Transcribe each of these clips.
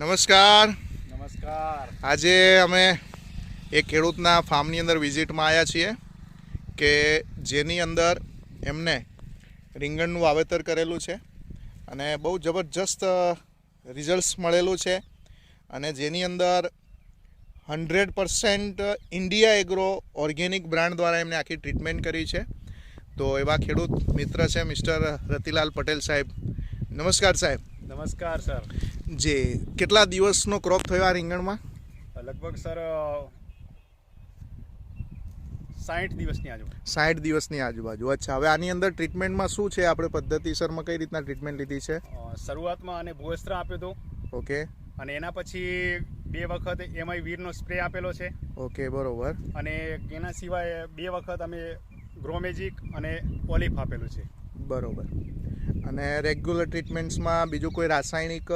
નમસ્કાર. નમસ્કાર. આજે અમે એક ખેડૂતના ફાર્મની અંદર વિઝિટમાં આવ્યા છીએ કે જેની અંદર એમને રીંગણનું વાવેતર કરેલું છે અને બહુ જબરજસ્ત રિઝલ્ટ્સ મળેલું છે અને જેની અંદર hundred percent India agro organic brand દ્વારા એમને આખી ટ્રીટમેન્ટ કરી છે. તો એવા ખેડૂત મિત્ર છે મિસ્ટર રતિલાલ પટેલ સાહેબ. નમસ્કાર સાહેબ. નમસ્કાર સર. જે કેટલા દિવસનો ક્રોપ થયો આ રીંગણમાં? લગભગ સર સાઠ દિવસની આજુબાજુ. સાઠ દિવસની આજુબાજુ. અચ્છા હવે આની અંદર ટ્રીટમેન્ટમાં શું છે? આપણે પદ્ધતિસરમાં કઈ રીતના ટ્રીટમેન્ટ લીધી છે? શરૂઆતમાં આને ભોસ્ત્ર આપ્યો હતો. ઓકે. અને એના પછી બે વખત એમઆઈ વીરનો સ્પ્રે આપેલો છે. ઓકે બરોબર. અને એના સિવાય બે વખત અમે ગ્રોમેજિક અને ઓલિફ આપેલું છે. બરોબર. અને રેગ્યુલર ટ્રીટમેન્ટ્સમાં બીજું કોઈ રાસાયણિક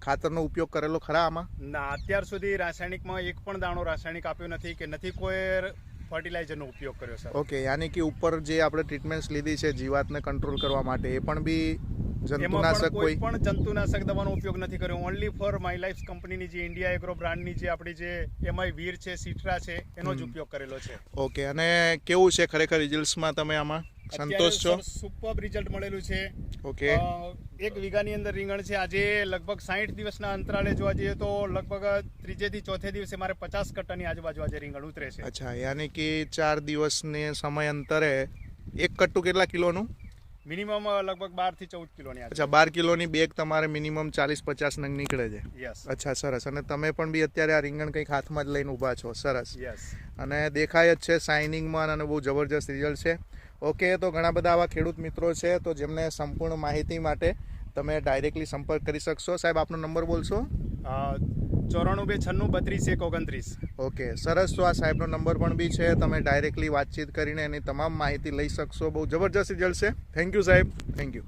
ખાતરનો ઉપયોગ કરેલો ખરા આમાં? ના અત્યાર સુધી રાસાયણિકમાં એક પણ દાણો રાસાયણિક આપ્યો નથી કે નથી કોઈ ફર્ટિલાઇઝરનો ઉપયોગ કર્યો સર. ઓકે યાની કે ઉપર જે આપણે ટ્રીટમેન્ટ્સ લીધી છે જીવાતને કંટ્રોલ કરવા માટે એ પણ બી જંતુનાશક કોઈ પણ જંતુનાશક દવાનો ઉપયોગ નથી કર્યો. ઓનલી ફોર માય લાઈફ કંપનીની જે ઇન્ડિયા એગ્રો બ્રાન્ડની જે આપણી જે એમાંય વીર છે સિટ્રા છે એનો જ ઉપયોગ કરેલો છે. ઓકે અને કેવું છે ખરેખર રિઝલ્ટ્સમાં તમે આમાં? સંતોષ છો? સુપર રિઝલ્ટ મળેલું છે. ઓકે. એક વીઘાની અંદર રીંગણ છે. આજે લગભગ સાઠ દિવસના અંતરાલે જોવા જઈએ તો લગભગ ત્રીજેથી ચોથે દિવસે મારે પચાસ કટ્ટાની આજુબાજુ આજે રીંગણ ઉતરે છે. અચ્છા યાની કે ચાર દિવસને સમય અંતરે એક કટ્ટું કેટલા કિલોનું? મિનિમમ લગભગ બારથી ચૌદ કિલોની અચ્છા બાર કિલોની બેગ તમારે મિનિમમ ચાલીસ પચાસ નંગ નીકળે છે? યસ અચ્છા સરસ. અને તમે પણ બી અત્યારે આ રીંગણ કંઈક હાથમાં જ લઈને ઊભા છો. સરસ. યસ અને દેખાય જ છે શાઇનિંગમાં અને બહુ જબરજસ્ત રિઝલ્ટ છે. ઓકે તો ઘણા બધા આવા ખેડૂત મિત્રો છે તો જેમને સંપૂર્ણ માહિતી માટે તમે ડાયરેક્ટલી સંપર્ક કરી શકશો. સાહેબ આપનો નંબર બોલશો? ચોરાણું બે છન્નું બત્રીસ એક ઓગણત્રીસ. ઓકે, સરસ. તો આ સાહેબનો નંબર પણ બી છે. તમે ડાયરેક્ટલી વાતચીત કરીને એની તમામ માહિતી લઈ શકશો. બહુ જબરજસ્ત રિઝલ્ટ છે. થેન્ક યુ સાહેબ. Thank you